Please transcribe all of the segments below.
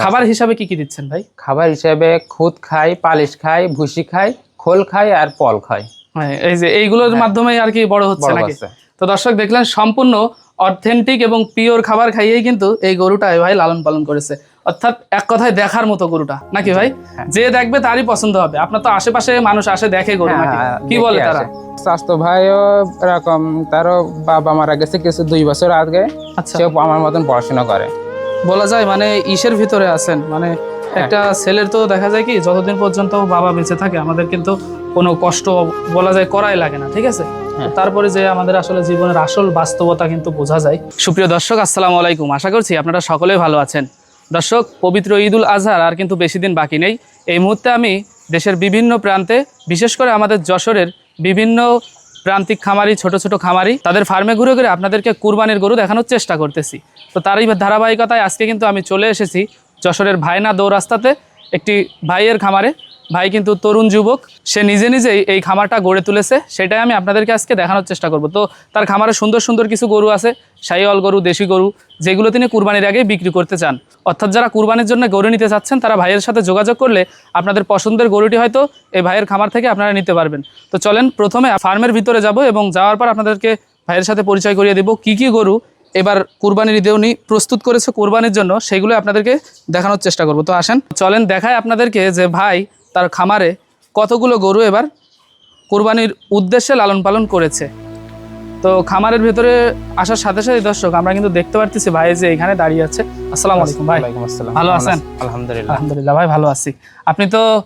খাবার হিসাবে কি কি দিচ্ছেন ভাই? খাবার হিসেবে খুদ খাই পালিশ খাই ভুসি খাই খোল খাই আর পল খাই। হ্যাঁ, এই যে এইগুলোর মাধ্যমে আর কি বড় হচ্ছে নাকি? তো দর্শক দেখলেন সম্পূর্ণ অথেন্টিক এবং পিওর খাবার খাইয়েই কিন্তু এই গরুটা ভাই লালন পালন করেছে। অর্থাৎ এক কথায় দেখার মতো গরুটা নাকি ভাই? হ্যাঁ। যে দেখবে তারই পছন্দ হবে। আপনার তো আশেপাশে মানুষ আসে দেখে গরু নাকি? হ্যাঁ, কি বলে। তারা? স্বাস্থ্য ভাইও এরকম তারও বাবা মারা গেছে কিছু দুই বছর আগে। আচ্ছা। আমার মতন পড়াশোনা করে। বলা যায় মানে ইসের ভিতরে আছেন। মানে হ্যাঁ। একটা ছেলের তো দেখা যায় কি যতদিন পর্যন্ত বাবা বেঁচে থাকে আমাদের কিন্তু কোনো কষ্ট বলা যায় করাই লাগে না ঠিক আছে? হ্যাঁ। তারপরে যে আমাদের আসলে জীবনের আসল বাস্তবতা কিন্তু বোঝা যায়। সুপ্রিয় দর্শক আসসালামু আলাইকুম। আশা করছি আপনারা সকলেই ভালো আছেন। দর্শক পবিত্র ঈদুল আজহার আর কিন্তু বেশি দিন বাকি নেই। এই মুহূর্তে আমি দেশের বিভিন্ন প্রান্তে বিশেষ করে আমাদের যশোরের বিভিন্ন প্রান্তিক খামারি, ছোট ছোট খামারি, তাদের ফার্মে ঘুরে ঘুরে আপনাদেরকে কুরবানির গরু দেখানোর চেষ্টা করতেছি। তো তারই ধারাবাহিকতায় আজকে কিন্তু আমি চলে এসেছি যশোরের ভাইনা দৌরাস্তাতে একটি ভাইয়ের খামারে। ভাই কিন্তু তরুণ যুবক, সে নিজে নিজেই এই খামারটা গড়ে তুলেছে, সেটাই আমি আপনাদেরকে আজকে দেখানোর চেষ্টা করব। তো তার খামারে সুন্দর সুন্দর কিছু গরু আছে সাইওয়াল গরু, দেশি গরু, যেগুলো তিনি কুরবানির আগে বিক্রি করতে চান। অর্থাৎ যারা কুরবানির জন্য গরু নিতে চাচ্ছেন, তারা ভাইয়ের সাথে যোগাযোগ করলে আপনাদের পছন্দের গরুটি হয়তো এই ভাইয়ের খামার থেকে আপনারা নিতে পারবেন। তো চলেন প্রথমে ফার্মের ভিতরে যাব এবং যাওয়ার পর আপনাদেরকে ভাইয়ের সাথে পরিচয় করিয়ে দেব কি কি গরু এবার কুরবানির ঈদে উনি প্রস্তুত করেছে কুরবানির জন্য, সেগুলো আপনাদেরকে দেখানোর চেষ্টা করব। তো আসেন, চলেন দেখায় আপনাদেরকে যে ভাই তার খামারে কতগুলো গরু এবার কুরবানির উদ্দেশ্যে লালন পালন করেছে। তো খামারের ভেতরে আসার সাথে সাথে দর্শক আমরা কিন্তু দেখতে পারতেছি ভাই যে এখানে দাঁড়িয়ে আছে। আসসালামু আলাইকুম ভাই। ভালো আছেন? আলহামদুলিল্লাহ। আলহামদুলিল্লাহ ভাই ভালো আছি। আপনি তো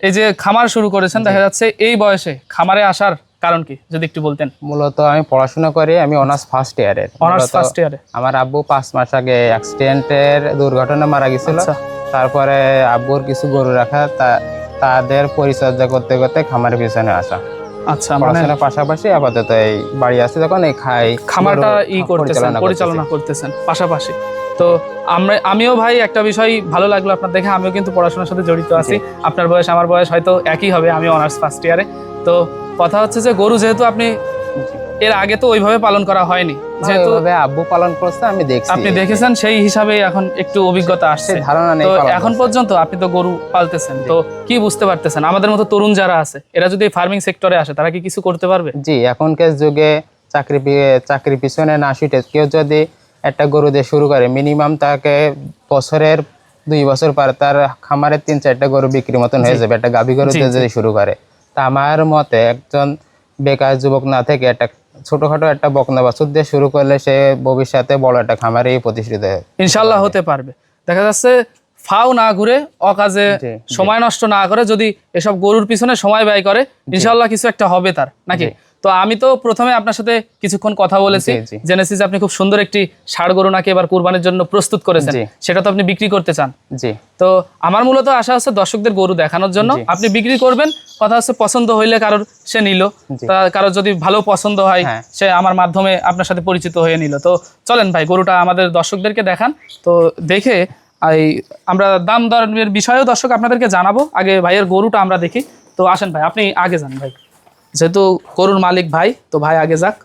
এই যে খামার শুরু করেছেন দেখা যাচ্ছে এই বয়সে খামারে আসার কারণ কি? যদি একটু বলতেন। মূলত আমি পড়াশোনা করি আমি অনার্স ফার্স্ট ইয়ারের অনার্স ফার্স্ট ইয়ারে আমার আব্বু পাঁচ মাস আগে অ্যাক্সিডেন্টের দুর্ঘটনা মারা গেছিল। আচ্ছা। তারপরে আব্বুর কিছু গরু রাখা তা- তাদের পরিচর্যা করতে করতে খামারের পিছনে আসা। আচ্ছা মানে পড়াশোনার পাশাপাশি আপাতত এই বাড়ি আছে যখন এই খাই খামারটা ই করতেছেন পরিচালনা পরিচালনা করতেছেন পাশাপাশি। তো আমরা আমিও ভাই একটা বিষয় ভালো লাগল আপনার দেখে আমিও কিন্তু পড়াশোনার সাথে জড়িত আছি। আপনার বয়স আমার বয়স হয়তো একই হবে আমি অনার্স ফার্স্ট ইয়ারে তো কথা হচ্ছে যে গরু যেহেতু আপনি এর আগে তো ওইভাবে পালন করা হয়নি। যেহেতু আব্বু পালন করছে আমি দেখছি। আপনি দেখেছেন সেই হিসাবে এখন একটু অভিজ্ঞতা আসছে। ধারণা নেই এখন পর্যন্ত আপনি তো গরু পালতেছেন তো কি বুঝতে পারতেছেন? আমাদের মতো তরুণ যারা আছে এরা যদি ফার্মিং সেক্টরে আসে তারা কি কিছু করতে পারবে? জি এখনকার যুগে চাকরি চাকরির পিছনে না ছুটে কেউ যদি একটা গরু দিয়ে শুরু করে মিনিমাম তাকে বছরের দুই বছর পর তার খামারে তিন চারটা গরু বিক্রি মতন হয়ে যাবে একটা গাভী গরু দিয়ে যদি শুরু করে। তা আমার মতে একজন বেকার যুবক না থেকে একটা ছোটখাটো একটা বকনা বাছুর দিয়ে শুরু করলে সে ভবিষ্যতে বড় একটা খামারে প্রতিষ্ঠিত হবে ইনশাল্লাহ হতে পারবে। দেখা যাচ্ছে ফাও না ঘুরে অকাজে সময় নষ্ট না করে যদি এসব গরুর পিছনে সময় ব্যয় করে ইনশাল্লাহ কিছু একটা হবে তার নাকি। তো আমি তো প্রথমে আপনার সাথে কিছুক্ষণ কথা বলেছি। জি, জি। যে আপনি খুব সুন্দর একটি ষাড় গরু নাকি এবার কুরবানির জন্য প্রস্তুত করেছেন। সেটা তো আপনি বিক্রি করতে চান। জি। তো আমার মূলত আশা হচ্ছে দর্শকদের গরু দেখানোর জন্য। আপনি বিক্রি করবেন কথা হচ্ছে পছন্দ হইলে কারোর সে নিল। কারোর যদি ভালো পছন্দ হয় হ্যাঁ। সে আমার মাধ্যমে আপনার সাথে পরিচিত হয়ে নিল। তো চলেন ভাই গরুটা আমাদের দর্শকদেরকে দেখান। তো দেখে এই আমরা দাম দরের বিষয়েও দর্শক আপনাদেরকে জানাব। আগে ভাইয়ের গরুটা আমরা দেখি। তো আসেন ভাই আপনি আগে যান ভাই। যেহেতু গরুর মালিক ভাই তো ভাই আগে যাক।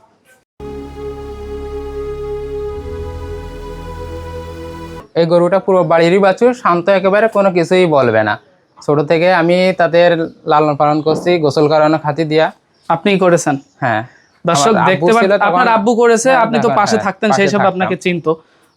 এই গরুটা পুরো বাড়িরই বাছুর শান্ত একেবারে কোনো কিছুই বলবে না। ছোট থেকে আমি তাদের লালন পালন করছি গোসল করানো খাতি দিয়া। আপনি করেছেন। হ্যাঁ। দর্শক দেখতে পাচ্ছেন আপনার আব্বু করেছে হ্যাঁ, আপনি তো হ্যাঁ, পাশে হ্যাঁ, থাকতেন সেই হিসাবে থাকতাম। আপনাকে চিনতো।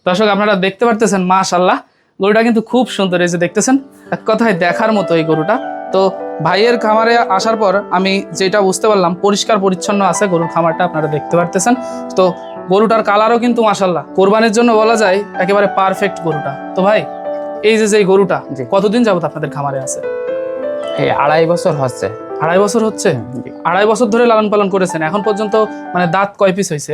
দর্শক আপনারা দেখতে পারতেছেন মাশাল্লাহ গরুটা কিন্তু খুব সুন্দর এই যে দেখতেছেন এক কথায় দেখার মতো এই গরুটা। তো ভাইয়ের খামারে আসার পর আমি যেটা বুঝতে পারলাম পরিষ্কার পরিচ্ছন্ন আছে গরুর খামারটা আপনারা দেখতে পারতেছেন। তো গরুটার কালারও কিন্তু মাশাল্লাহ কোরবানির জন্য বলা যায় একেবারে পারফেক্ট গরুটা। তো ভাই এই যে যে গরুটা। কতদিন যাবত আপনাদের খামারে আছে? এই আড়াই বছর হচ্ছে। আড়াই বছর হচ্ছে? আড়াই বছর ধরে লালন পালন করেছেন। এখন পর্যন্ত মানে দাঁত কয় পিস হয়েছে?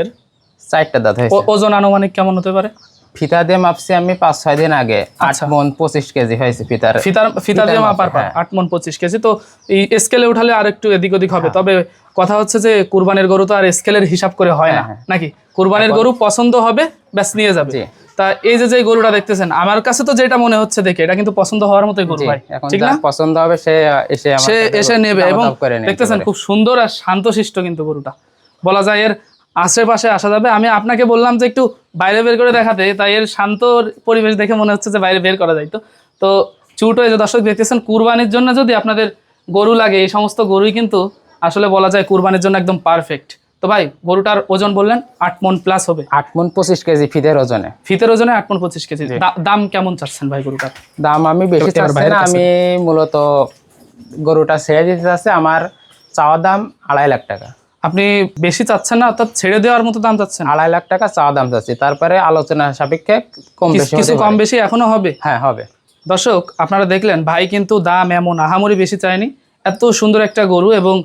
চারটা দাঁত ওজন আনুমানিক কেমন হতে পারে? ফিতা দিয়ে মাপছি আমি পাঁচ ছয় দিন আগে আট আচ্ছা। মন পঁচিশ কেজি হয়েছে ফিতার ফিতার ফিতা দিয়ে মাপার মাপে, পর হ্যাঁ। আট মন পঁচিশ কেজি। তো এই স্কেলে উঠালে আর একটু এদিক ওদিক হবে। তবে কথা হচ্ছে যে কুরবানির গরু তো আর স্কেলের হিসাব করে হয় না। হ্যাঁ, নাকি? কুরবানির গরু পছন্দ হবে ব্যাস নিয়ে যাবে। তা এই যে যে গরুটা দেখতেছেন আমার কাছে তো যেটা মনে হচ্ছে দেখে এটা কিন্তু পছন্দ হওয়ার মতোই গরু ভাই। ঠিক না? পছন্দ হবে সে এসে সে এসে নেবে এবং দেখতেছেন খুব সুন্দর আর শান্তশিষ্ট কিন্তু গরুটা। বলা যায় এর আশেপাশে আসা যাবে। আমি আপনাকে বললাম যে একটু বাইরে বের করে দেখাতে তাই এর শান্ত পরিবেশ দেখে মনে হচ্ছে যে বাইরে বের করা যাইতো তো চুটো এই যে দর্শক দেখতেছেন কুরবানির জন্য যদি আপনাদের গরু লাগে এই সমস্ত গরুই কিন্তু আসলে বলা যায় কুরবানির জন্য একদম পারফেক্ট তো ভাই গরুটার ওজন বললেন আট মন প্লাস হবে। আট মন পঁচিশ কেজি ফিদের ওজনে। ফিতের ওজনে আট মন পঁচিশ কেজি। দাম কেমন চাচ্ছেন ভাই গরুটার? দাম আমি বেশি সত্যি চাচ্ছি না আমি মূলত গরুটা ছেড়ে দিতে চাচ্ছি আমার চাওয়া দাম আড়াই লাখ টাকা। আপনি বেশি চাচ্ছেন না অর্থাৎ ছেড়ে দেওয়ার মতো দাম চাচ্ছেন। আড়াই লাখ টাকা চা দাম চাচ্ছি। তারপরে আলোচনা সাপেক্ষে কম বেশি কিছু কম বেশি এখনও হবে? হ্যাঁ হবে। দর্শক আপনারা দেখলেন ভাই কিন্তু দাম এমন আহামরি বেশি চায়নি। এত সুন্দর একটা গরু এবং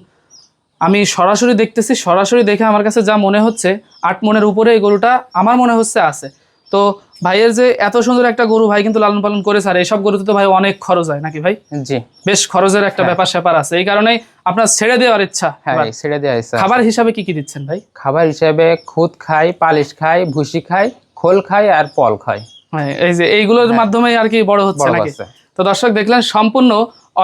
আমি সরাসরি দেখতেছি সরাসরি দেখে আমার কাছে যা মনে হচ্ছে আট মনের উপরে এই গরুটা আমার মনে হচ্ছে আছে। তো ভাইয়ের যে এত সুন্দর একটা গরু ভাই কিন্তু লালন পালন করেছে আর এইসব গরুতে তো ভাই অনেক খরচ হয় নাকি ভাই? জি। বেশ খরচের একটা ব্যাপার স্যাপার আছে। এই কারণেই আপনার ছেড়ে দেওয়ার ইচ্ছা হ্যাঁ ছেড়ে দেওয়া ইচ্ছা খাবার হিসাবে কি কি দিচ্ছেন ভাই? খাবার হিসেবে খুদ খাই পালিশ খাই ভুসি খাই খোল খাই আর পল খাই। হ্যাঁ এই যে এইগুলোর মাধ্যমেই আর কি বড় হচ্ছে নাকি? তো দর্শক দেখলেন সম্পূর্ণ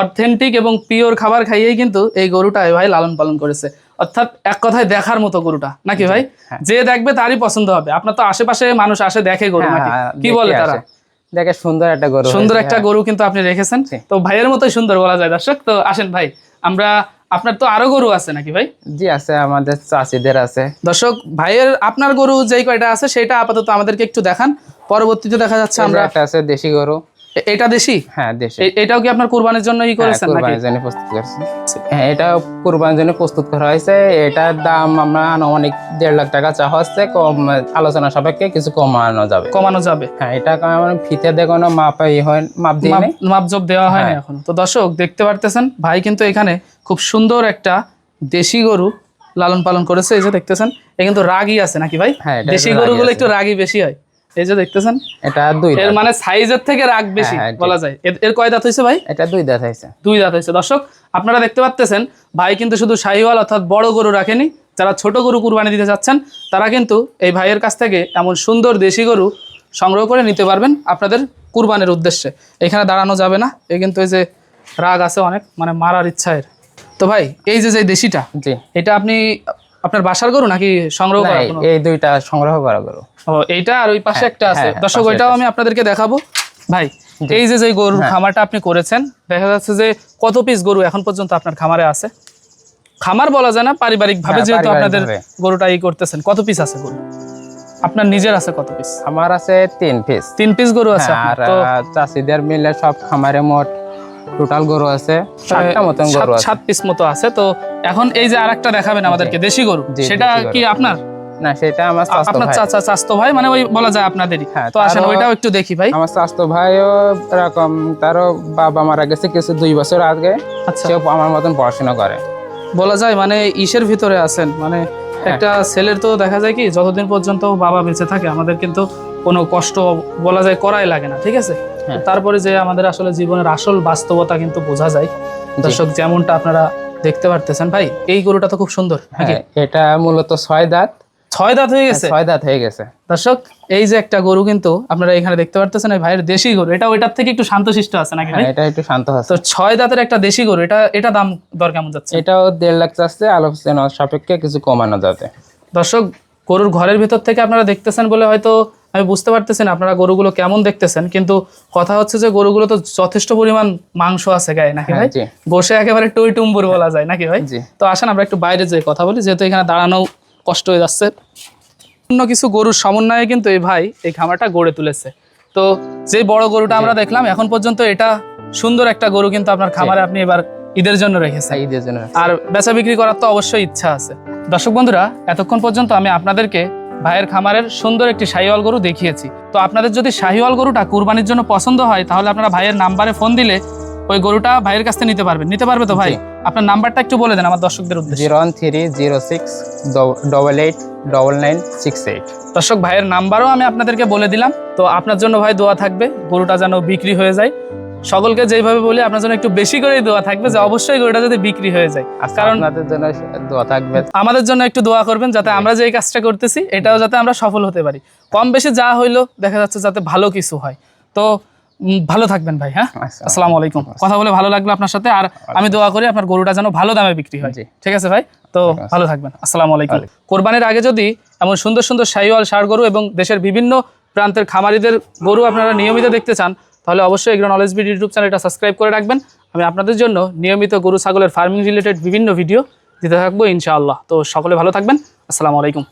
অথেন্টিক এবং পিওর খাবার খাইয়েই কিন্তু এই গরুটা ভাই লালন পালন করেছে। অর্থাৎ এক কথায় দেখার মতো গরুটা। নাকি ভাই? হ্যাঁ। যে দেখবে তারই পছন্দ হবে। আপনার তো আশেপাশে মানুষ আসে দেখে গরু হ্যাঁ, নাকি? হ্যাঁ, কি বলে তারা? দেখে সুন্দর একটা গরু সুন্দর একটা। গরু কিন্তু আপনি রেখেছেন। তো ভাইয়ের মতোই সুন্দর বলা যায় দর্শক। তো আসেন ভাই আমরা আপনার তো আরও গরু আছে নাকি ভাই? জি আছে আমাদের চাষিদের আছে। দর্শক ভাইয়ের আপনার গরু যেই কয়টা আছে সেটা আপাতত আমাদেরকে একটু দেখান। পরবর্তীতে দেখা যাচ্ছে আমরা একটা আছে দেশি গরু। এটা দেশি? হ্যাঁ দেশি। এটাও কি আপনার কুরবানির জন্য ই হ্যাঁ, করেছেন নাকি? কুরবানির জন্য প্রস্তুত করছি। হ্যাঁ এটা কুরবানির জন্য প্রস্তুত করা হয়েছে। এটার দাম আমরা আনুমানিক দেড় লাখ টাকা চাওয়া হচ্ছে। কম আলোচনা সাপেক্ষে কিছু কমানো যাবে। কমানো যাবে। হ্যাঁ এটা আমার ফিতে কোনো মাপ ই হয় মাপ দিয়ে মাপ- মাপজোপ দেওয়া হয় হ্যাঁ। এখন। তো দর্শক দেখতে পারতেছেন ভাই কিন্তু এখানে খুব সুন্দর একটা দেশি গরু লালন পালন করেছে। এই যে দেখতেছেন এ কিন্তু রাগই আছে নাকি ভাই? হ্যাঁ, দেশি গরুগুলো একটু রাগই বেশি হয়। এই যে দেখতেছেন এটা দুই এর মানে সাইজের থেকে রাগ বেশি হ্যাঁ, বলা যায়। এর- কয় দাঁত হয়েছে ভাই? এটা দুই দাঁত হয়েছে। দুই দাঁত হয়েছে। দর্শক আপনারা দেখতে পাচ্তেছেন ভাই কিন্তু শুধু শাহিওয়াল অর্থাৎ বড় গরু রাখেনি যারা ছোট গরু কুরবানি দিতে চাচ্ছেন তারা কিন্তু এই ভাইয়ের কাছ থেকে এমন সুন্দর দেশি গরু সংগ্রহ করে নিতে পারবেন আপনাদের কুরবানির উদ্দেশ্যে। এখানে দাঁড়ানো যাবে না এ কিন্তু এই যে রাগ আছে অনেক মানে মারার ইচ্ছা এর। তো ভাই এই যে যে দেশিটা এটা আপনি আপনার বাসার গরু নাকি সংগ্রহ করা এই- দুইটা সংগ্রহ করা গরু। ও এইটা আর ওই পাশে একটা আছে। হ্যাঁ, দর্শক ওইটাও আমি আপনাদেরকে দেখাবো। ভাই এই যে যে গরুর হ্যাঁ। খামারটা আপনি করেছেন দেখা যাচ্ছে যে কত পিস গরু এখন পর্যন্ত আপনার খামারে আছে? খামার বলা যায় না পারিবারিক ভাবে হ্যাঁ, যেহেতু আপনাদের গরুটা ই করতেছেন। কত পিস আছে গরু? আপনার নিজের আছে কত পিস আমার আছে তিন পিস তিন পিস গরু আছে হ্যাঁ, আর। চাষিদের মিলে সব খামারে মোট টোটাল গরু আছে সাতটা মতন গরু আছে। সাত পিস মতো আছে। তো এখন এই যে আরেকটা দেখাবেন আমাদেরকে দেশি গরু সেটা কি আপনার? না সেটা আমার আপনার চাচা চাস্তো ভাই? মানে ওই বলা যায় আপনাদেরই। হ্যাঁ, তো আসেন ওইটাও একটু দেখি ভাই। আমার স্বাস্থ্য ভাইও এরকম তারও বাবা মারা গেছে কিছু দুই বছর আগে। আচ্ছা। সেও আমার মতন পড়াশোনা করে। বলা যায় মানে ইসের ভিতরে আছেন। মানে হ্যাঁ। একটা ছেলের তো দেখা যায় কি যতদিন পর্যন্ত বাবা বেঁচে থাকে আমাদের কিন্তু কোনো কষ্ট বলা যায় করাই লাগে না ঠিক আছে? তারপরে যে আমাদের আসলে জীবনের আসল বাস্তবতা কিন্তু বোঝা যায়। দর্শক যেমনটা আপনারা দেখতে পারতেছেন ভাই এই গরুটা তো খুব সুন্দর হ্যাঁ, এটা মূলত ছয় দাঁত। ছয় দাঁত হয়ে গেছে? ছয় দাঁত হয়ে গেছে। দর্শক এই যে একটা গরু কিন্তু আপনারা এখানে দেখতে পারতেছেন ভাইয়ের দেশি গরু। এটা ওইটার থেকে একটু শান্তশিষ্ট আছে নাকি হ্যাঁ, এটা একটু শান্ত আছে। তো ছয় দাঁতের একটা দেশি গরু এটা এটা দাম দর কেমন যাচ্ছে? এটাও দেড় লাখ চাচ্ছে আলোচনা সাপেক্ষে কিছু কমানো যাবে। দর্শক গরুর ঘরের ভিতর থেকে আপনারা দেখতেছেন বলে হয়তো আমি বুঝতে পারতেছি না আপনারা গরুগুলো কেমন দেখতেছেন কিন্তু কথা হচ্ছে যে গরুগুলো তো যথেষ্ট পরিমাণ মাংস আছে গায়ে নাকি ভাই? হ্যাঁ, বসে একেবারে টই টুম্বুর বলা যায় নাকি ভাই? তো আসেন আমরা একটু বাইরে যেয়ে কথা বলি যেহেতু এখানে দাঁড়ানো কষ্ট হয়ে যাচ্ছে। অন্য কিছু গরুর সমন্বয়ে কিন্তু এই ভাই এই খামারটা গড়ে তুলেছে। তো যে বড় গরুটা আমরা দেখলাম এখন পর্যন্ত এটা সুন্দর একটা গরু কিন্তু আপনার খামারে আপনি এবার ঈদের জন্য রেখেছেন। ঈদের জন্য আর বেচা বিক্রি করার তো অবশ্যই ইচ্ছা আছে। দর্শক বন্ধুরা এতক্ষণ পর্যন্ত আমি আপনাদেরকে ভাইয়ের খামারের সুন্দর একটি শাহিওয়াল গরু দেখিয়েছি। তো আপনাদের যদি শাহিওয়াল গরুটা কুরবানির জন্য পছন্দ হয় তাহলে আপনারা ভাইয়ের নাম্বারে ফোন দিলে ওই গরুটা ভাইয়ের কাছ থেকে নিতে পারবেন। নিতে পারবে তো ভাই? আপনার নাম্বারটা একটু বলে দেন আমার দর্শকদের উদ্দেশ্যে। Zero one three zero six double eight double nine six eight. দর্শক ভাইয়ের নাম্বারও আমি আপনাদেরকে বলে দিলাম। তো আপনার জন্য ভাই দোয়া থাকবে গরুটা যেন বিক্রি হয়ে যায়। সকলকে যেভাবে বলি আপনার জন্য একটু বেশি করেই দোয়া থাকবে যে অবশ্যই গরুটা যদি বিক্রি হয়ে যায়। কারণ কারণ আপনাদের জন্য দোয়া থাকবে। আমাদের জন্য একটু দোয়া করবেন যাতে আমরা যে কাজটা করতেছি এটাও যাতে আমরা সফল হতে পারি। কম বেশি যা হইল দেখা যাচ্ছে যাতে ভালো কিছু হয়। তো ভালো থাকবেন ভাই হ্যাঁ? আচ্ছা। আসসালামু আলাইকুম। কথা বলে ভালো লাগল আপনার সাথে আর আমি দোয়া করি আপনার গরুটা যেন ভালো দামে বিক্রি হয়। ঠিক আছে ভাই? তো ভালো থাকবেন। আসসালামু আলাইকুম। কোরবানির আগে যদি এমন সুন্দর সুন্দর শাহিওয়াল ষাড় গরু এবং দেশের বিভিন্ন প্রান্তের খামারিদের গরু আপনারা নিয়মিত দেখতে চান তাহলে অবশ্যই এগ্রো নলেজ বিড ইউটিউব চ্যানেলটা সাবস্ক্রাইব করে রাখবেন। আমি আপনাদের জন্য নিয়মিত গরু, ছাগলের ফার্মিং রিলেটেড বিভিন্ন ভিডিও দিতে থাকব ইনশাআল্লাহ। তো সকলে ভালো থাকবেন। আসসালামু আলাইকুম।